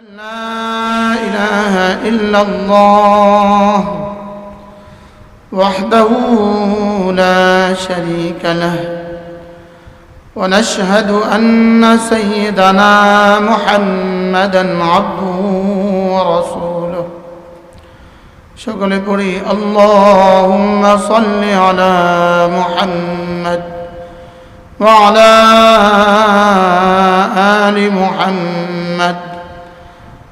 لا إله إلا الله وحده لا شريك له ونشهد أن سيدنا محمدا عبده ورسوله. شكل بري اللهم صل على محمد وعلى آل محمد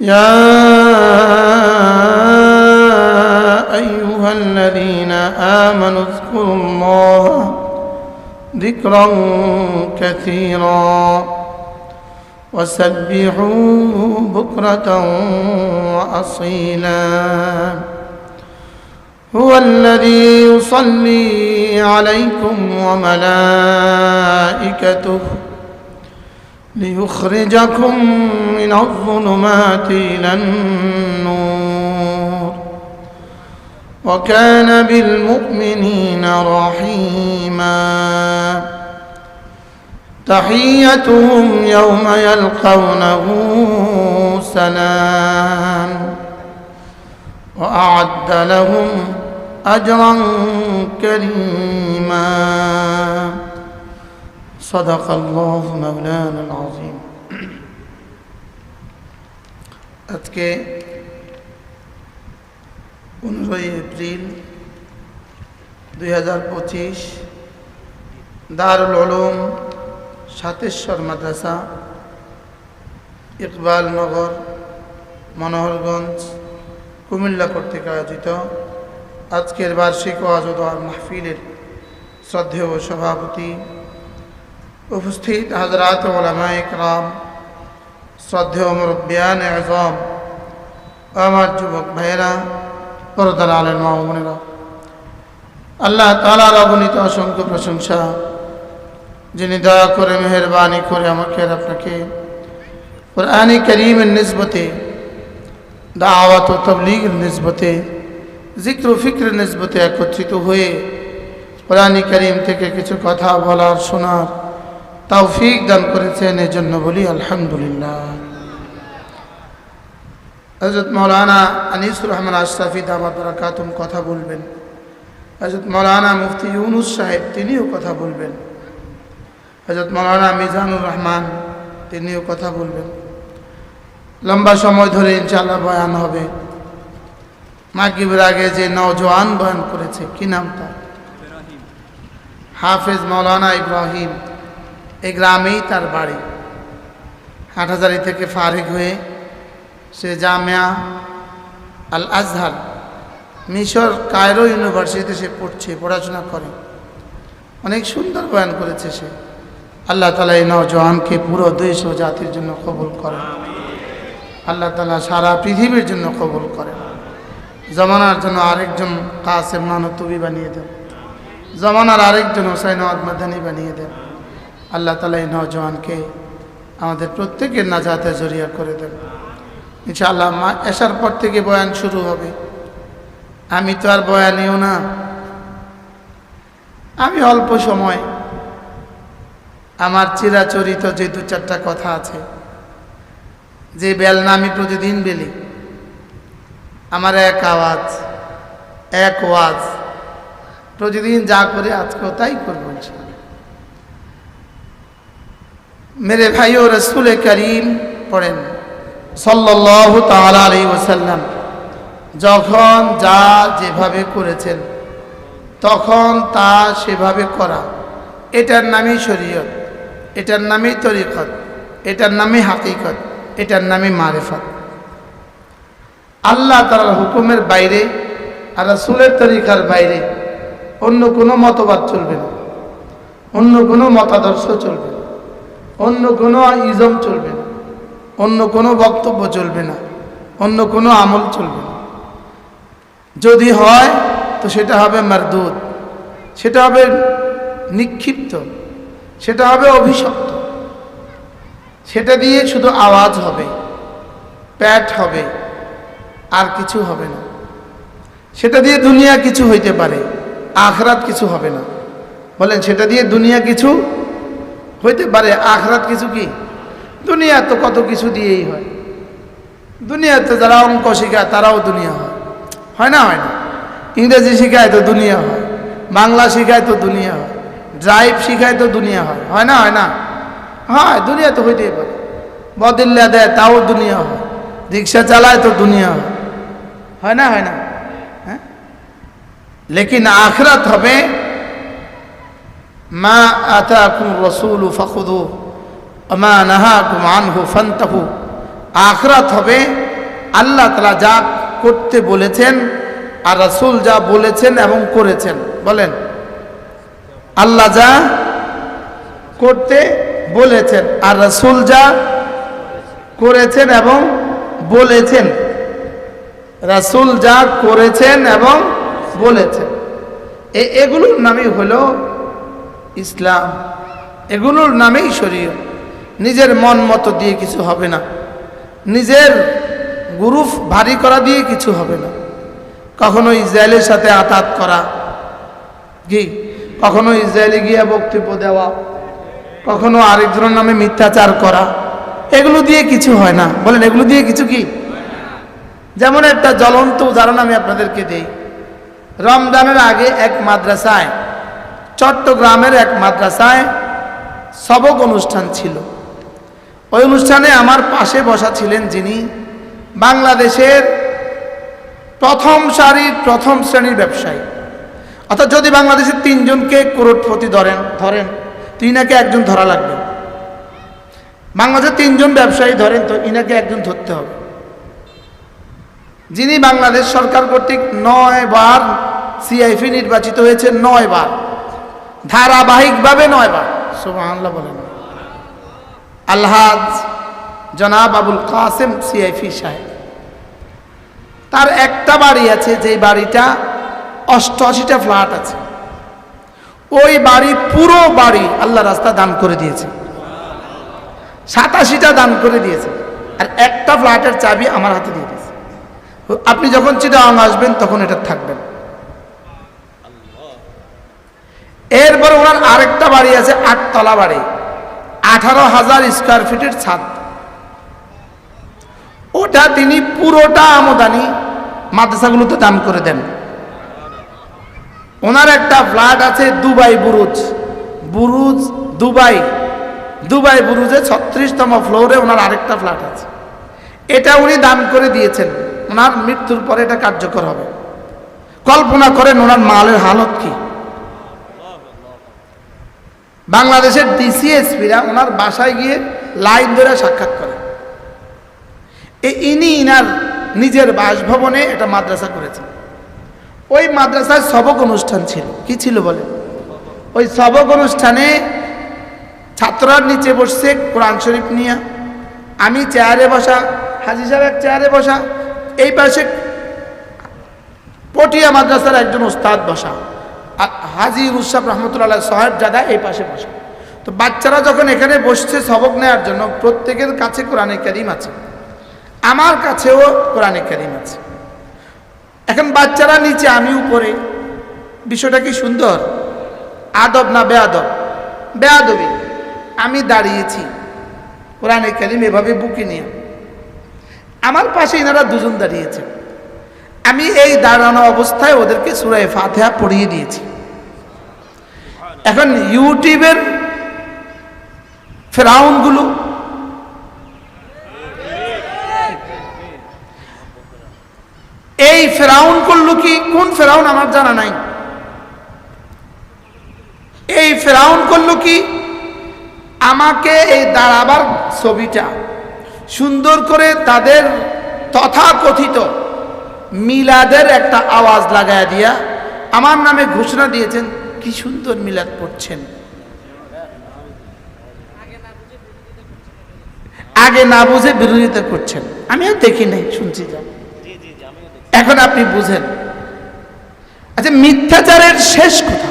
يا أيها الذين آمنوا اذكروا الله ذكرا كثيرا وسبحوه بكرة وأصيلا. هو الذي يصلي عليكم وملائكته ليخرجكم من الظلمات إلى النور. وكان بالمؤمنين رحيما. تحيتهم يوم يلقونه سلام. وأعد لهم أجرا كريما. صدق الله مولانا العظيم আজকে পনেরোই এপ্রিল দুই হাজার পঁচিশ দারুল উলুম সাতেশ্বর মাদ্রাসা ইকবাল নগর মনোহরগঞ্জ কুমিল্লা কর্তৃক আয়োজিত আজকের বার্ষিক ওয়াজুদার মাহফিলের শ্রদ্ধেয় সভাপতি উপস্থিত হাজরাত ওলামা ইকরাম শ্রদ্ধেয় মুরব্বিয়ান আজম আমার যুবক ভাইয়েরা, পরদার আলেন মামুনেরা আল্লাহ তালার অগণিত অসংখ্য প্রশংসা, যিনি দয়া করে, মেহরবানি করে আমাকে আর আপনাকে কোরআন করিমের নিসবতে, দাওয়াত ও তবলিগের নিসবতে জিক্র ফিক্র নিসবতে একত্রিত হয়ে কোরআন করিম থেকে কিছু কথা বলার, শোনার তৌফিক দান করেছেন এই জন্য বলি আলহামদুলিল্লাহ। হজরত মৌলানা আনিসুর রহমান আশরাফি দামাত বারাকাতুম কথা বলবেন। হজরত মৌলানা মুফতি ইউনুস সাহেব, তিনিও কথা বলবেন। হজরত মৌলানা মিজানুর রহমান, তিনিও কথা বলবেন। লম্বা সময় ধরে ইনশাল্লাহ বয়ান হবে। মাগিবের আগে যে নওজোয়ান বয়ান করেছে, কি নাম তার? হাফেজ মৌলানা ইব্রাহিম। এই গ্রামেই তার বাড়ি। হাটহাজারি থেকে ফারিক হয়ে সে জামিয়া আল আজহার মিশর কায়রো ইউনিভার্সিটিতে সে পড়ছে, পড়াশোনা করে। অনেক সুন্দর বয়ান করেছে সে। আল্লাহ তালা এই নওজোয়ানকে পুরো দেশ ও জাতির জন্য কবুল করেন। আল্লাহ তালা সারা পৃথিবীর জন্য কবুল করেন। জমানার জন্য আরেকজন কাসেম নানতুবি বানিয়ে দেন। জমানার আরেকজন হোসাইন মাদানি বানিয়ে দেন। আল্লাহ তালা এই নওজোয়ানকে আমাদের প্রত্যেকের নাজাতে জরিয়া করে দেন। ইনশাআল্লাহ মা এসার পর থেকে বয়ান শুরু হবে। আমি তো আর বয়ানিও না। আমি অল্প সময় আমার চিরাচরিত যে দু চারটা কথা আছে, যে বেলনা আমি প্রতিদিন বেলি, আমার এক আওয়াজ, এক ওয়াজ, প্রতিদিন যা করে আজকেও তাই করব ইনশাআল্লাহ। মেরে ভাইও রসুল করিম পড়েন সাল্লাল্লাহু তাআলা আলাইহি ওয়াসাল্লাম যখন যা যেভাবে করেছেন, তখন তা সেভাবে করা। এটার নামই শরীয়ত, এটার নামই তরিকত, এটার নামই হাকিকত, এটার নামই মারেফত। আল্লাহ তালার হুকুমের বাইরে আর রাসূলের তরিকার বাইরে অন্য কোনো মতবাদ চলবে না, অন্য কোনো মতাদর্শ চলবে না। অন্য কোনো ইজম চলবে না। অন্য কোনো বক্তব্য চলবে না। অন্য কোনো আমল চলবে না। যদি হয়, তো সেটা হবে মারদুদ। সেটা হবে নিক্ষিপ্ত। সেটা হবে অভিশপ্ত। সেটা দিয়ে শুধু আওয়াজ হবে, প্যাট হবে, আর কিছু হবে না। সেটা দিয়ে দুনিয়া কিছু হইতে পারে, আখরাত কিছু হবে না। বলেন, সেটা দিয়ে দুনিয়া কিছু হইতে পারে, আখরাত কিছু কি? দুনিয়া তো কত কিছু দিয়েই হয়। দুনিয়াতে যারা অঙ্ক শেখায়, তারাও দুনিয়া হয়। হয় না হয় না? ইংরেজি শেখায় তো দুনিয়া হয়, বাংলা শেখায় তো দুনিয়া হয়, ড্রাইভ শেখায় তো দুনিয়া হয়। হয় না হয় না? হয়, দুনিয়া তো হইতেই পারে। বদিল্লা দেয়, তাও দুনিয়া হয়। রিক্সা চালায় তো দুনিয়া হয়। হয় না হয় না? হ্যাঁ? লেকিন আখরাত হবে মা আতাকুম রসুল ফখুদু মা নাহাকুম আনহু ফান্তাহু। আখরাত হবে, আল্লাহ তালা যা করতে বলেছেন আর রাসূল যা বলেছেন এবং করেছেন। বলেন। আল্লাহ যা করতে বলেছেন আর রাসূল যা করেছেন এবং বলেছেন। রাসূল যা করেছেন এবং বলেছেন। এগুলোর নামই হলো ইসলাম, এগুলোর নামেই শরীয় নিজের মন মতো দিয়ে কিছু হবে না। নিজের গুরুফ ভারী করা দিয়ে কিছু হবে না। কখনো ইসরায়েলের সাথে আতাত করা, কি? কখনো ইসরায়েলে গিয়ে বক্তব্য দেওয়া, কখনো আরেকজনের নামে মিথ্যাচার করা, এগুলো দিয়ে কিছু হয় না। বলেন, এগুলো দিয়ে কিছু কি? যেমন একটা জ্বলন্ত উদাহরণ আমি আপনাদেরকে দিই। রমজানের আগে এক মাদ্রাসায় চট্টগ্রামের এক মাদ্রাসায় সবক অনুষ্ঠান ছিল। ওই অনুষ্ঠানে আমার পাশে বসা ছিলেন যিনি বাংলাদেশের প্রথম সারির প্রথম শ্রেণির ব্যবসায়ী। অর্থাৎ যদি বাংলাদেশের তিনজনকে করোড়পতি ধরেন ধরেন তো ইনাকে একজন ধরা লাগবে। বাংলাদেশের তিনজন ব্যবসায়ী ধরেন তো ইনাকে একজন ধরতে হবে। যিনি বাংলাদেশ সরকার কর্তৃক নয় বার সিআইফি নির্বাচিত হয়েছে, নয় বার। ধারাবাহিকভাবে নয় সুবহানাল্লাহ বলেন। আলহাজ জনাব আবুল কাসেম সিআইফি সাহেব। তার একটা বাড়ি আছে, যে বাড়িটা অষ্টআশিটা ফ্ল্যাট আছে। ওই বাড়ি পুরো বাড়ি আল্লাহ রাস্তা দান করে দিয়েছে। সাতাশিটা দান করে দিয়েছে। আর একটা ফ্ল্যাটের চাবি আমার হাতে দিয়ে দিয়েছে। আপনি যখন চিটাং আসবেন, তখন এটা থাকবেন এরপর ওনার আরেকটা বাড়ি আছে, আটতলা বাড়ি। আঠারো হাজার স্কোয়ার ফিটের ছাদ। ওটা তিনি পুরোটা আমদানি মাদ্রাসাগুলোতে দান করে দেন। ওনার একটা ফ্ল্যাট আছে Dubai Burj. Burj, Dubai. Dubai বুরুজে ছত্রিশতম ফ্লোরে ওনার আরেকটা ফ্ল্যাট আছে। এটা উনি দান করে দিয়েছেন। ওনার মৃত্যুর পরে এটা কার্যকর হবে। কল্পনা করেন ওনার মালের হালত কি। বাংলাদেশের ডিসিএসপিরা ওনার বাসায় গিয়ে লাইন ধরে সাক্ষাৎ করে। ইনি ইনার নিজের বাসভবনে একটা মাদ্রাসা করেছেন। ওই মাদ্রাসায় সবক অনুষ্ঠান ছিল। কি ছিল বলে ওই সবক অনুষ্ঠানে ছাত্ররা নিচে বসছে, কোরআন শরীফ নিয়ে। আমি চেয়ারে বসা, হাজি সাহেব এক চেয়ারে বসা। এই পাশে পটিয়া মাদ্রাসার একজন ওস্তাদ বসা। হাজি রুসাব রহমতুল্লাহ সাহেব জাদা এই পাশে বসে। তো বাচ্চারা যখন এখানে বসছে সবক নেওয়ার জন্য, প্রত্যেকের কাছে কোরআনে করিম আছে। আমার কাছেও কোরআনে করিম আছে। এখন বাচ্চারা নিচে, আমি উপরে। বিষয়টা কি সুন্দর? আদব না বেয়াদব বেয়াদবি আমি দাঁড়িয়েছি। কোরআনে করিম এভাবে বুকে নিয়ে। আমার পাশে এনারা দুজন দাঁড়িয়েছে। আমি এই দাঁড়ানো অবস্থায় ওদেরকে সুরাই ফাতেহা পড়িয়ে দিয়েছি। এখন ইউটিউবের ফেরাউনগুলো এই ফেরাউন করল কি? কোন ফেরাউন আমার জানা নাই। এই ফেরাউন করল কি? আমাকে এই দাঁড়াবার ছবিটা সুন্দর করে তাদের তথাকথিত মিলাদের একটা আওয়াজ লাগায় দিয়া আমার নামে ঘোষণা দিয়েছেন কি সুন্দর মিলাদ পড়ছেন। আগে না বুঝে বিরোধিতা করছেন। আমিও দেখি নাই, শুনছি এখন আপনি বুঝেন। আচ্ছা মিথ্যাচারের শেষ কথা।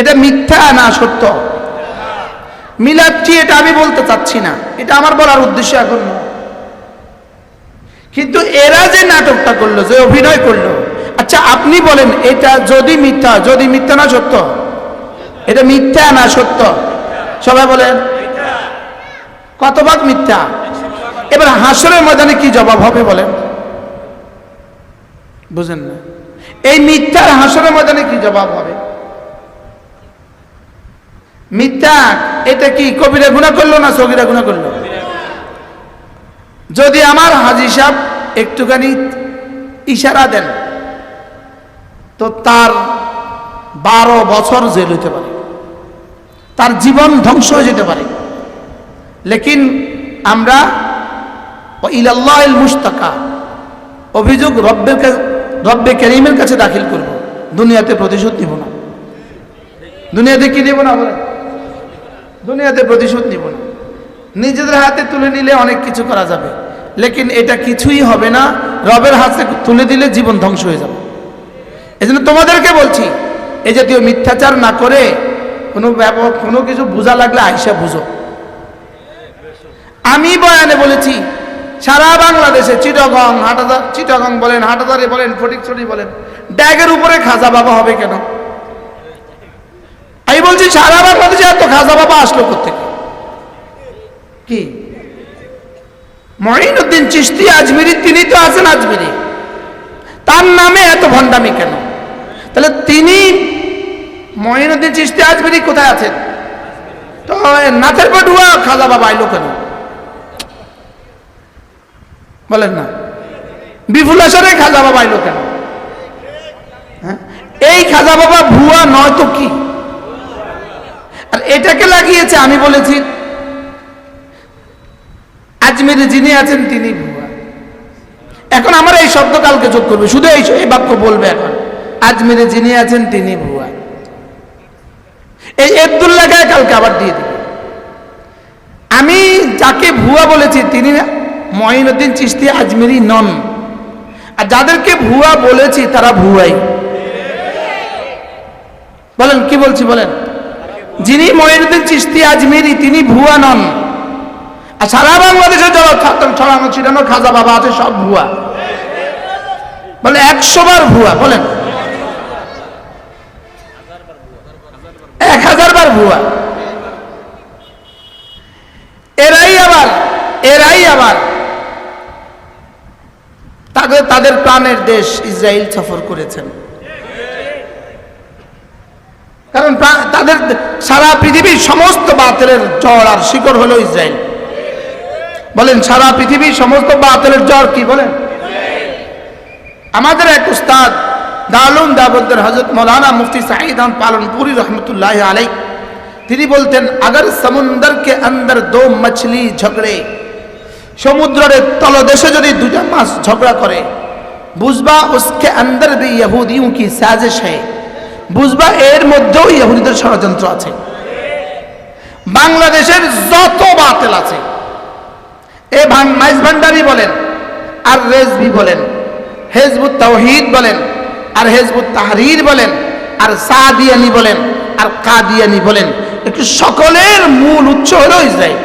এটা মিথ্যা না সত্য? মিলাদটি এটা আমি বলতে চাচ্ছি না। এটা আমার বলার উদ্দেশ্য এখন কিন্তু এরা যে নাটকটা করল, যে অভিনয় করল আচ্ছা আপনি বলেন, এটা যদি মিথ্যা যদি মিথ্যা না সত্য? এটা মিথ্যা না সত্য? সবাই বলেন, কত ভাগ মিথ্যা? এবার হাসরের ময়দানে কি জবাব হবে বলেন? বুঝেন না। এই মিথ্যার হাসরের ময়দানে কি জবাব হবে? মিথ্যা, এটা কি কবিরা গুণা করল না সগিরা গুণা করল? যদি আমার হাজি সাহেব একটুখানি ইশারা দেন তো তার বারো বছর জেল হইতে পারে। তার জীবন ধ্বংস হয়ে যেতে পারে। লেকিন আমরা ইলাল্লাহ মুস্তাকা অভিযোগ রব্বের রব্বে করিমের কাছে দাখিল করব। দুনিয়াতে প্রতিশোধ নিব না। দুনিয়াতে কি নেব না বলেন? দুনিয়াতে প্রতিশোধ নিব না। নিজেদের হাতে তুলে নিলে অনেক কিছু করা যাবে। লেকিন এটা কিছুই হবে না। রবের হাতে তুলে দিলে জীবন ধ্বংস হয়ে যাবে। এই জন্য তোমাদেরকে বলছি, এই জাতীয় মিথ্যাচার না করে কোনো কোনো কিছু বোঝা লাগলে আইসা বুঝো। আমি বয়ানে বলেছি, সারা বাংলাদেশে চিটগং হাটাদার চিটগং বলেন, হাটাদারি বলেন, ফটিকছড়ি বলেন ড্যাগের উপরে খাজা বাবা হবে কেন? আমি বলছি, সারা বাংলাদেশে এত খাজা বাবা আসলো কোথেকে কি? মঈনুদ্দিন চিস্তি আজমিরি, তিনি তো আছেন আজমিরি। তার নামে এত ভণ্ডামি কেন? তাহলে তিনি মঈনুদ্দিন চিস্তি আজমিরি কোথায় আছেন? তো নাথের পটুয়া খাজা বাবা আইলো কেন? বলেন না। বিপুল আসরে খাজা বাবা আইলো কেন? হ্যাঁ? এই খাজা বাবা ভুয়া নয় তো কি? আর এটাকে লাগিয়েছে, আমি বলেছি, আজমিরে যিনি আছেন, তিনি ভুয়া। এখন আমার এই শব্দ কালকে যোগ করবে, শুধু এই বাক্য বলবে এখন। আজমিরে যিনি আছেন, তিনি ভুয়া। এই আব্দুল্লাহ গায়ে কালকে আবার দিয়ে দিবে। আমি যাকে ভুয়া বলেছি, তিনি মঈনুদ্দিন চিস্তি আজমিরি নন। আর যাদেরকে ভুয়া বলেছি, তারা ভুয়াই। বলেন, কি বলছি, বলেন? যিনি মঈনুদ্দিন চিস্তি আজমিরি তিনি ভুয়া নন। আর সারা বাংলাদেশে যারা ছড়ানো, ছিটানো, খাজা বাবা আছে, সব ভুয়া। বলে একশো বার ভুয়া, বলেন। এক হাজার বার ভুয়া। এরাই আবার এরাই আবার তাদের তাদের প্রাণের দেশ ইসরায়েল সফর করেছেন। কারণ তাদের সারা পৃথিবীর সমস্ত বাতিলের জ্বর আর শিকড় হলো ইসরায়েল বলেন, সারা পৃথিবীর সমস্ত বাতিলের জ্বর কি বলেন? আমাদের এক উস্তাদ দালুম দাবদ্দর হজরত মৌলানা মুফতি সাহিদান পালনপুরি রহমতুল্লাহ আলাই তিনি বলতেন, আগর সমুন্দর কে অন্দর দো মছলি ঝগড়ে, সমুদ্রের তলদেশে যদি দুজন মাছ ঝগড়া করে, বুঝবা উসকে অন্দর ভি কি সাজিশ হে, বুঝবা এর মধ্যেও ইহুদিদের ষড়যন্ত্র আছে। বাংলাদেশের যত বাতেল আছে, এ মাইজ ভান্ডারি বলেন, আর রেজবি বলেন, হেজবুত তাওহিদ বলেন আর হেজবুত তাহরির বলেন, আর সাদিয়ানি বলেন, আর কাদিয়ানি বলেন, একটু সকলের মূল উৎস হলো ইসরায়েল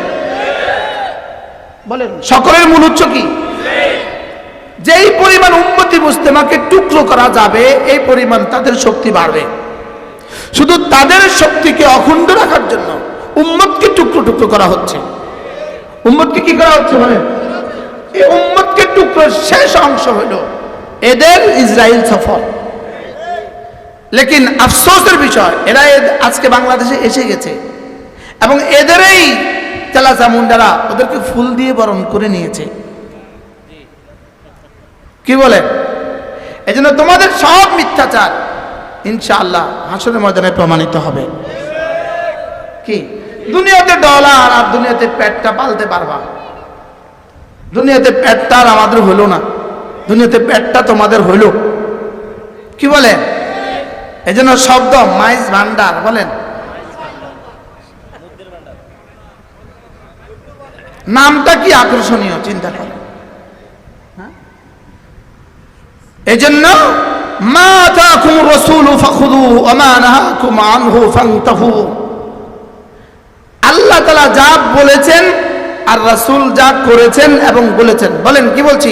বলেন, সকলের মূল উৎস কি? যেই পরিমাণ উন্মতি মুস্তেমাকে টুকরো করা যাবে, এই পরিমাণ তাদের শক্তি বাড়বে। শুধু তাদের শক্তিকে অখণ্ড রাখার জন্য উম্মতকে টুকরো টুকরো করা হচ্ছে। উম্মতকে কি করা হচ্ছে মানে এই উম্মতকে টুকরো শেষ অংশ হলো এদের ইসরায়েল সফর। লেকিন আফসোসের বিষয়, এরা আজকে বাংলাদেশে এসে গেছে। এবং এদেরই তেলাচা মুন্ডারা ওদেরকে ফুল দিয়ে বরণ করে নিয়েছে। কি বলে? এই জন্য তোমাদের সব মিথ্যাচার ইনশাআল্লাহ হাসরের ময়দানে প্রমাণিত হবে। কি? দুনিয়াতে ডলার আর দুনিয়াতে পেটটা পালতে পারবা। দুনিয়াতে পেটটা আর আমাদের হলো না। দুনিয়াতে পেটটা তোমাদের হইল কি বলেন এই জন্য শব্দ, মাইজ ভান্ডার, বলেন। নামটা কি আকর্ষণীয়, চিন্তা করেন। এই জন্য মা তাকুম রসুল আল্লাহ তালা যা বলেছেন, আর রাসূল যা করেছেন এবং বলেছেন। বলেন, কি বলছি?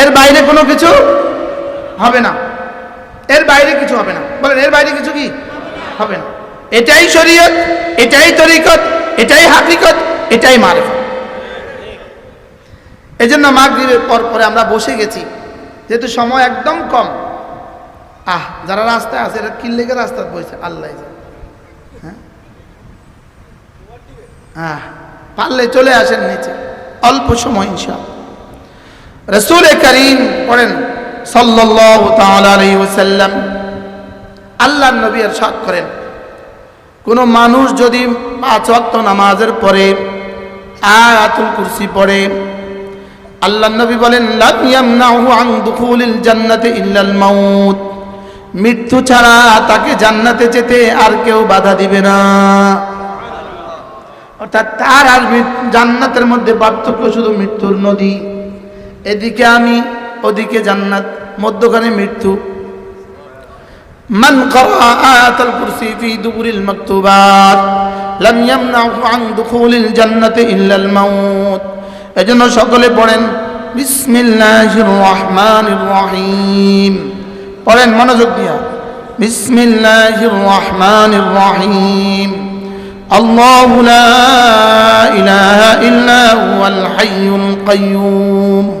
এর বাইরে কোনো কিছু? হবে না। এর বাইরে কিছু হবে না। বলেন, এর বাইরে কিছু কি? হবে না। এটাই শরীয়ত, এটাই তরিকত, এটাই হাকিকত, এটাই মারফত। এই জন্য মাগরিবের পর পরে আমরা বসে গেছি। যেহেতু সময় একদম কম। আহ, যারা রাস্তায় আছে, এরা কিল্লেকে রাস্তায় বসে, আল্লাহ। হ্যাঁ? আহ, পারলে চলে আসেন নিচে। অল্প সময়, ইনশাআল্লাহ। রসুল করিম, পড়েন। সাল্লাল্লাহু তাআলা আলাইহি ওয়াসাল্লাম আল্লাহর নবী ارشاد করেন কোন মানুষ যদি পাঁচ ওয়াক্ত নামাজের পরে আয়াতুল কুরসি পড়ে আল্লাহ নবী বলেন লাম ইয়ামনাহু আন দুখুলিল জান্নাতি ইল্লাল মাউত মৃত্যু ছাড়া তাকে জান্নাতে যেতে আর কেউ বাধা দিবে না অর্থাৎ তার আর মৃত- জান্নাতের মধ্যে পার্থক্য শুধু মৃত্যুর নদী এদিকে আমি ওদিকে জান্নাত মধ্যখানে মৃত্যু من قرأ آية الكرسي في دبر المكتوبات لم يمنعه عن دخول الجنة إلا الموت এজন্য সকলে পড়েন বিসমিল্লাহির রহমানির রহিম পড়েন মনোযোগ দিয়া বিসমিল্লাহির রহমানির রহিম الله لا إله إلا هو الحي القيوم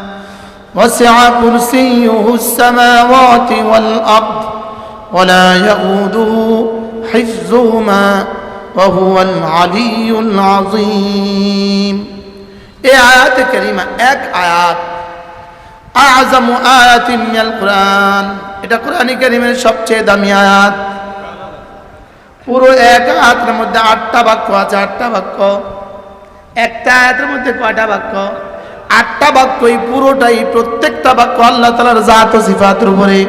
وسع كرسيه السماوات والأرض ولا يؤوده حفظهما وهو العلي العظيم এই আয়াত করিমা এক আয়াত আজম আয়াত মিনাল কোরআন এটা কোরআনী করিমের সবচেয়ে দামি আয়াত পুরো এক আয়াতের মধ্যে আটটা বাক্য আছে আটটা বাক্য একটা আয়াতের মধ্যে কয়টা বাক্য আটটা বাক্যই পুরোটাই প্রত্যেকটা বাক্য আল্লাহ তালার জাত ও সিফাতের উপরে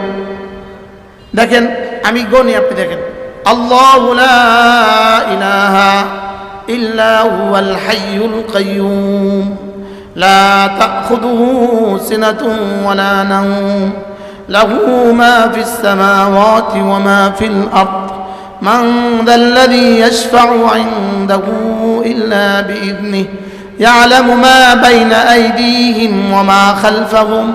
দেখেন আমি গনি আপনি দেখেন আল্লাহ ইলাহা ইল্লা হুয়াল হাইয়ুল কাইয়ুম لا تأخذه سنة ولا نوم له ما في السماوات وما في الأرض من ذا الذي يشفع عنده إلا بإذنه يعلم ما بين أيديهم وما خلفهم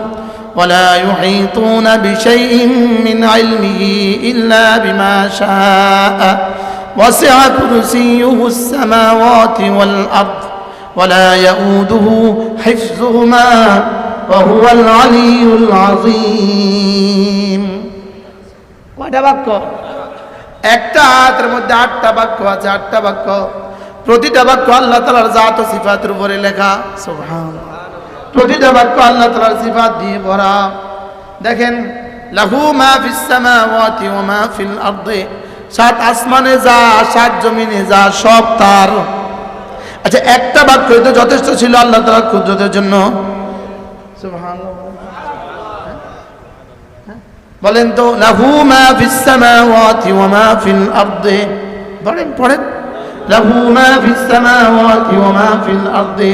ولا يحيطون بشيء من علمه إلا بما شاء وسع كرسيه السماوات والأرض ولا يؤوده حفظهما وهو العلي العظيم কয়টা বাক্য একটা হাতের মধ্যে আটটা বাক্য আছে আটটা বাক্য প্রতিটা বাক্য আল্লাহ তালার জাত ও সিফাতের উপরে লেখা। সুবহান প্রতিটা বাক্য আল্লাহ তালার সিফাত দিয়ে ভরা। দেখেন লাহু মা ফিস সামাওয়াতি ওয়া মা ফিল আরদি। সাত আসমানে যা সাত জমিনে যা সব তার। আচ্ছা একটা বাক্য তো যথেষ্ট ছিল আল্লাহ তালার কুদরতের জন্য। বলেন তো লাহু মা ফিস সামাওয়াতি ওয়া মা ফিল আরদি। পড়েন পড়েন। লাহু মা ফিস সামাওয়াতি ওয়া মা ফিল আরদি।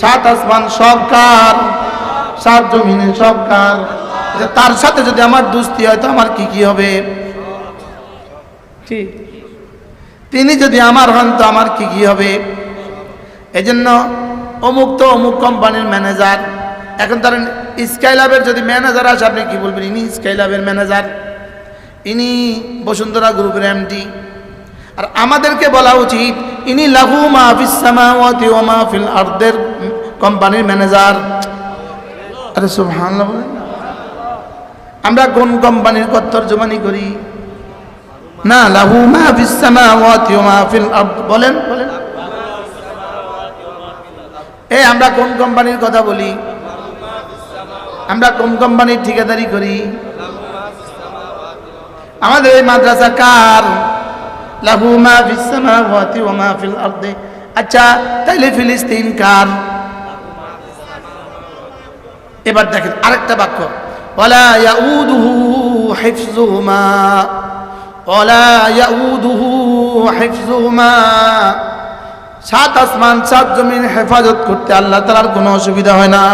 সাত আসমান সব কার? সাত জমিনে সব কার? আচ্ছা, তার সাথে যদি আমার দুস্তি হয় তো আমার কি কি হবে? ঠিক তিনি যদি আমার হন তো আমার কি কি হবে? এই জন্য অমুক তো অমুক কোম্পানির ম্যানেজার। এখন তার স্কাইলাবের যদি ম্যানেজার আসে আপনি কি বলবেন? ইনি স্কাইলাবের ম্যানেজার। ইনি বসুন্ধরা গ্রুপের এমডি। আর আমাদেরকে বলা উচিত, ইনি লাহু মাহফিস সামাওয়াতি ওয়া মাহফিল আরদের কোম্পানির ম্যানেজার। আরে সুবহানাল্লাহ আমরা কোন কোম্পানির তর্জমানি করি? না, লাহু মাহফিস সামাওয়াতি ওয়া মাহফিল বলেন বলেন। এই আমরা কোন কোম্পানির কথা বলি? আমরা কোন কোম্পানির ঠিকাদারি করি? আমাদের এই মাদ্রাসা কার? লাহু মা ফিস সামাওয়াতি ওয়া মা ফিল আরদি। আচ্ছা তাইলে ফিলিস্তিন কার? এবার দেখেন, আরেকটা বাক্য। ওয়ালা ইয়াউদুহু হিফযুহুমা ওয়ালা ইয়াউদুহু হিফযুহুমা সাত আসমান, সাত জমিন হেফাজত করতে আল্লাহ তালার কোনো অসুবিধা হয় না।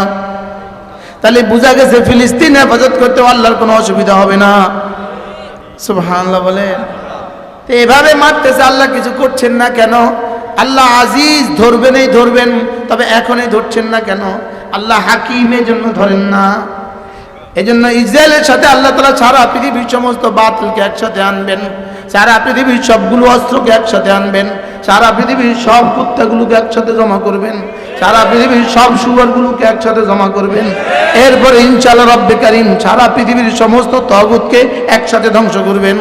তাহলে বোঝা গেছে, ফিলিস্তিন হেফাজত করতে আল্লাহর কোনো অসুবিধা হবে না। সুবহানাল্লাহ বলে এভাবে মারতেছে, আল্লাহ কিছু করছেন না কেন? আল্লাহ আজিজ ধরবেনই ধরবেন, তবে এখনই ধরছেন না কেন? আল্লাহ হাকিমের জন্য ধরেন না। এই জন্য ইসরায়েলের সাথে আল্লাহ তালা সারা পৃথিবীর সমস্ত বাতিলকে একসাথে আনবেন, সারা পৃথিবীর সবগুলো অস্ত্রকে একসাথে আনবেন, সারা পৃথিবীর সব কুত্তাগুলোকে একসাথে জমা করবেন, সারা পৃথিবীর সব সুয়ারগুলোকে একসাথে জমা করবেন। এরপরে ইনশাল্লাহ রব্বে কারিম সারা পৃথিবীর সমস্ত তগুতকে একসাথে ধ্বংস করবেন।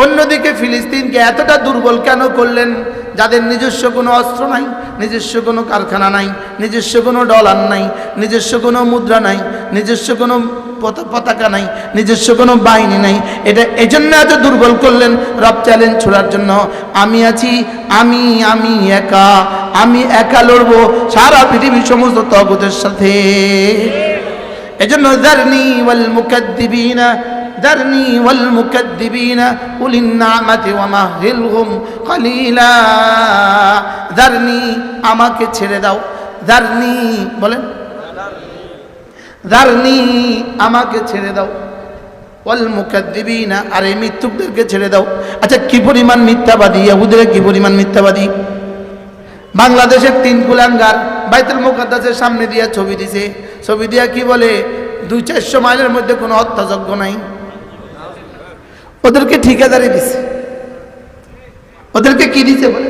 অন্যদিকে ফিলিস্তিনকে এতটা দুর্বল কেন করলেন? যাদের নিজস্ব কোনো অস্ত্র নাই, নিজস্ব কোনো কারখানা নাই, নিজস্ব কোনো ডলার নাই, নিজস্ব কোনো মুদ্রা নাই, নিজস্ব কোনো পতা- পতাকা নাই, নিজস্ব কোনো বাহিনী নাই। এটা এজন্য এত দুর্বল করলেন রব চ্যালেঞ্জ ছোড়ার জন্য। আমি আছি, আমি আমি একা আমি একা লড়বো সারা পৃথিবীর সমস্ত তগতের সাথে। এজন্য দারনি ওয়াল মুকাদ্দিবিনা ذرني والمكذبين أولي النعمة ومهلهم قليلا ذرني আমাকে ছেড়ে দাও ذرني বলেন ذرني আমাকে ছেড়ে দাও ওয়াল মুকাদ্দিবিনা আর এই মিথ্যুকদেরকে ছেড়ে দাও আচ্ছা কি পরিমাণ মিথ্যাবাদী ইহুদিরা কি পরিমাণ মিথ্যাবাদী বাংলাদেশের তিন কুলাঙ্গার বাইতুল মুকাদ্দাসের সামনে দিয়া ছবি দিছে ছবি দিয়া কি বলে দুই চারশো মাইলের মধ্যে কোনো হত্যাযজ্ঞ নাই ওদেরকে ঠিকাদারি দিছে। ওদেরকে কি দিছে বলে?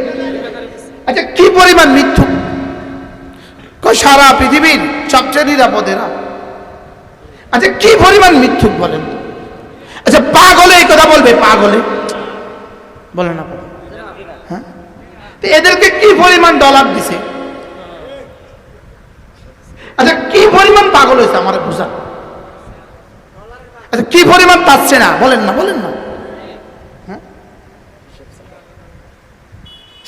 আচ্ছা কি পরিমাণ মৃত্যু সারা পৃথিবীর সবচেয়ে নিরাপদেরা আচ্ছা কি পরিমাণ মিথ্যুক বলেন? আচ্ছা পাগলে এই কথা বলবে, পাগলে। বলে না হ্যাঁ? তো এদেরকে কি পরিমাণ ডলার দিছে? আচ্ছা কি পরিমাণ পাগল হয়েছে আমার বুঝা? আচ্ছা কি পরিমাণ পাচ্ছে না? বলেন না বলেন না হ্যাঁ?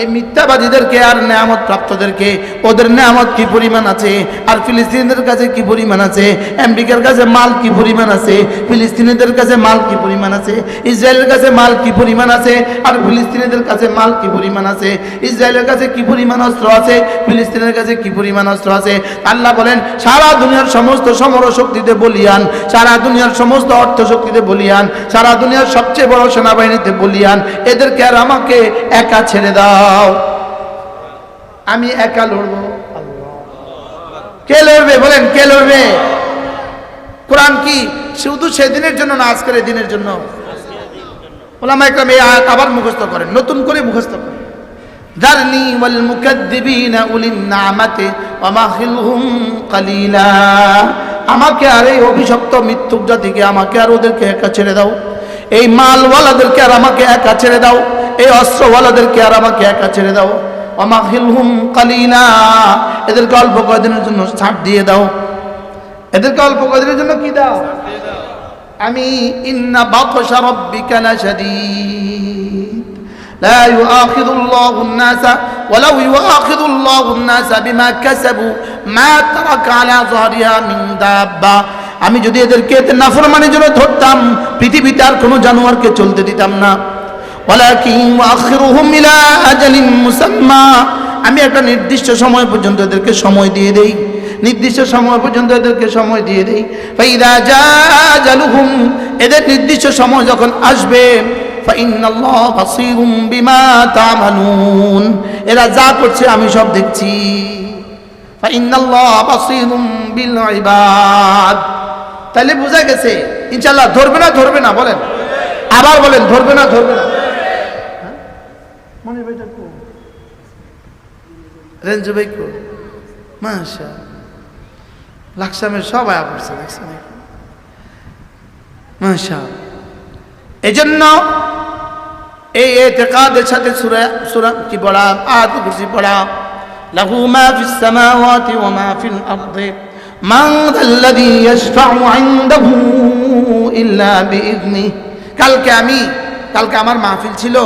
এই মিথ্যাবাদীদেরকে আর নেয়ামত প্রাপ্তদেরকে ওদের নেয়ামত কি পরিমাণ আছে? আর ফিলিস্তিনিদের কাছে কি পরিমাণ আছে? আমেরিকার কাছে মাল কি পরিমাণ আছে? ফিলিস্তিনিদের কাছে মাল কি পরিমাণ আছে? ইসরায়েলের কাছে মাল কি পরিমাণ আছে? আর ফিলিস্তিনিদের কাছে মাল কি পরিমাণ আছে? ইসরায়েলের কাছে কি পরিমাণ অস্ত্র আছে? ফিলিস্তিনের কাছে কি পরিমাণ অস্ত্র আছে? আল্লাহ বলেন, সারা দুনিয়ার সমস্ত সমর শক্তিতে বলিয়ান, সারা দুনিয়ার সমস্ত অর্থ শক্তিতে বলিয়ান, সারা দুনিয়ার সবচেয়ে বড় সেনাবাহিনীতে বলিয়ান, এদেরকে আর আমাকে একা ছেড়ে দাও। আমি একা লড়বো। কে লড়বে? বলেন, কে লড়বে? কোরআন কি শুধু সেদিনের জন্য না, আজকের দিনের জন্য? আবার মুখস্থ করেন, নতুন করে মুখস্থ করেন। আমাকে আর এই অভিশপ্ত মৃত্যুক জাতিকে আমাকে আর ওদেরকে একা ছেড়ে দাও। এই মালওয়ালাদেরকে আর আমাকে একা ছেড়ে দাও। এই অস্ত্রওয়ালাদেরকে আর আমাকে একা ছেড়ে দাও অমাহিলহুম কালিলা এদেরকে অল্প কয়দিনের জন্য ছাড় দিয়ে দাও এদেরকে অল্প কয়দিনের জন্য কি দাও আমি ইন্না বাতশা রাব্বিকা লাশাদীদ لا يؤاخذ الله الناس ولو يؤاخذ الله الناس بما كسبوا ما ترك على ظهرها من دابة আমি যদি এদেরকে এতে নাফরমানের জন্য ধরতাম পৃথিবীতে আর কোনো জানোয়ারকে চলতে দিতাম না আমি একটা নির্দিষ্ট সময় পর্যন্ত এদেরকে সময় দিয়ে দেই। নির্দিষ্ট সময় পর্যন্ত এদেরকে সময় দিয়ে দেই। ফাইদা জালুহুম এদের নির্দিষ্ট সময় যখন আসবে এরা যা করছে আমি সব দেখছি। তাহলে বোঝা গেছে ইনশাল্লাহ ধরবে না ধরবে না, বলেন। আবার বলেন, ধরবে না ধরবে না? মনে ভাইটা কো? রেঞ্জু মাশা লাকসামের সব আয়া পড়ছে, দেখছেন? মাশা এজন্য এই এতেকাদের সাথে সুরা সুরা কি পড়া আয়াত কুরসি পড়া লাহু মা ফিস সামাওয়াতি ওয়া মা ফিল আরদি। মান যাল্লাযী ইয়াশফাউ ইনদাহু ইল্লা কালকে আমি, কালকে আমার মাহফিল ছিল।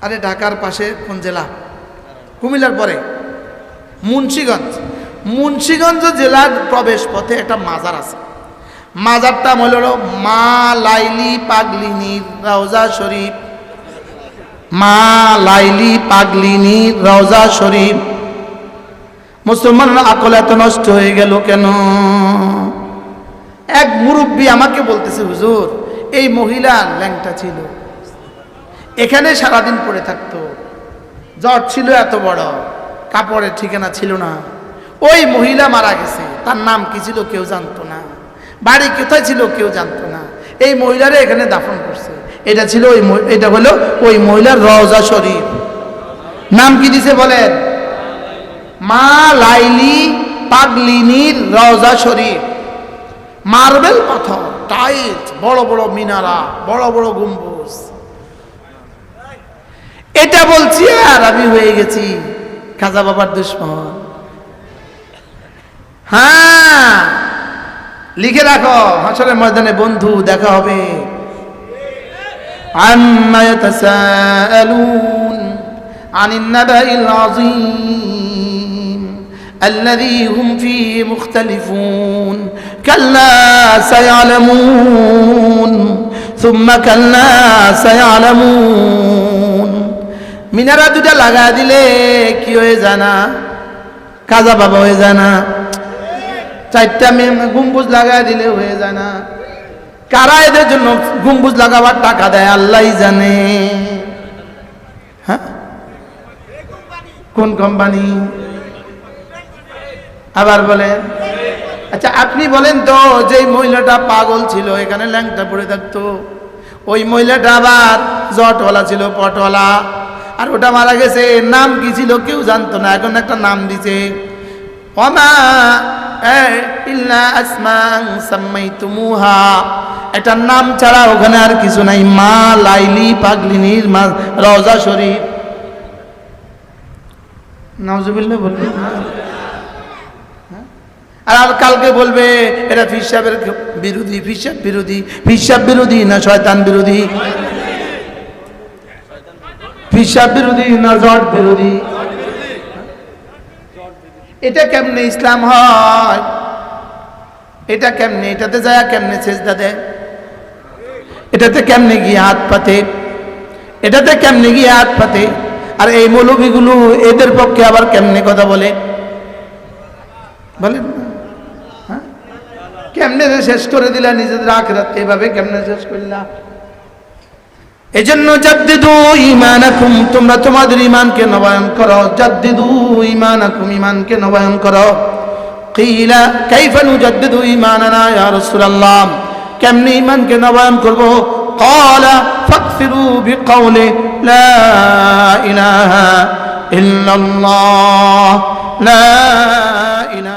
আরে ঢাকার পাশে কোন জেলা? কুমিল্লার পরে। মুন্সিগঞ্জ। মুন্সিগঞ্জ জেলার প্রবেশ পথে একটা মাজার আছে। মাজারটা হল মা লাইলি পাগলিনী রওজা শরীফ। মা লাইলি পাগলিনী রওজা শরীফ। মুসলমানরা আকল এত নষ্ট হয়ে গেল কেন? এক মুরব্বী আমাকে বলতেছে, হুজুর, এই মহিলা ল্যাংটা ছিল। এখানে সারাদিন পড়ে থাকতো। জ্বর ছিল এত বড়, কাপড়ের ঠিকানা ছিল না। ওই মহিলা মারা গেছে, তার নাম কি ছিল কেউ জানতো না। বাড়ি কোথায় ছিল কেউ জানতো না। এই মহিলারে এখানে দাফন করছে। এটা ছিল ওই এটা হলো ওই মহিলার রওজা শরীফ। নাম কি দিছে বলেন? মা লাইলি পাগলিনীর রওজা শরীফ। মার্বেল পাথর টাইট বড় বড় মিনারা, বড় বড় গম্বুজ। এটা বলছি আর আমি হয়ে গেছি খাজা বাবার দুশ্মন হ্যাঁ লিখে রাখো হাসরের ময়দানে বন্ধু দেখা হবে عما يتساءلون عن النبأ العظيم الذي هم فيه مختلفون كلا سيعلمون ثم كلا سيعلمون মিনারা দুটা লাগা দিলে কি হয়ে জানা কাজা বাবা হয়ে জানা চারটা গম্বুজ লাগাই দিলে হয়ে যায় না। কারা এদের জন্য গম্বুজ লাগাবার টাকা দেয়? আল্লাহ জানে। হ্যাঁ? কোন কোম্পানি? আবার বলেন। আচ্ছা আপনি বলেন তো যে মহিলাটা পাগল ছিল, এখানে ল্যাংটা পড়ে থাকতো। ওই মহিলাটা আবার জটওয়ালা ছিল, পটওয়ালা। আর ওটা মারা গেছে। এর নাম কি ছিল কেউ জানতো না, এখন একটা নাম দিছে। এটার নাম ছাড়া ওখানে আর কিছু নাই। মা, লাইলি পাগলিনীর মা রওজা শরীফ। হ্যাঁ? আর আর কালকে বলবে এটা ফিসাবের বিরোধী ফিসাব বিরোধী ফিসাব বিরোধী না শয়তান বিরোধী? ফিসাব বিরোধী না জট বিরোধী? এটা কেমনে ইসলাম হয়? এটা কেমনে? এটাতে যায় কেমনে চেষ্টা দেয়? এটাতে কেমনে গিয়ে হাত পাতে? এটাতে কেমনে গিয়ে হাত পাতে? আর এই মৌলভীগুলো এদের পক্ষে আবার কেমনে কথা বলে? বলেন হ্যাঁ? কেমনে শেষ করে দিলা, নিজেদের আখরাত এভাবে কেমনে শেষ করলা? এজন্য জাদ্দিদু ঈমানাকুম, তোমরা তোমাদের ঈমানকে নবায়ন করো। জাদ্দিদু ঈমানাকুম, ঈমানকে নবায়ন করো। কিলা কাইফা নুজাদ্দিদু ঈমানানা ইয়া রাসূলুল্লাহ, কেমনে ঈমানকে নবায়ন করব? ক্বালা ফাকসিরু বিকাউলি লা ইলাহা ইল্লাল্লাহ, লা ইলাহা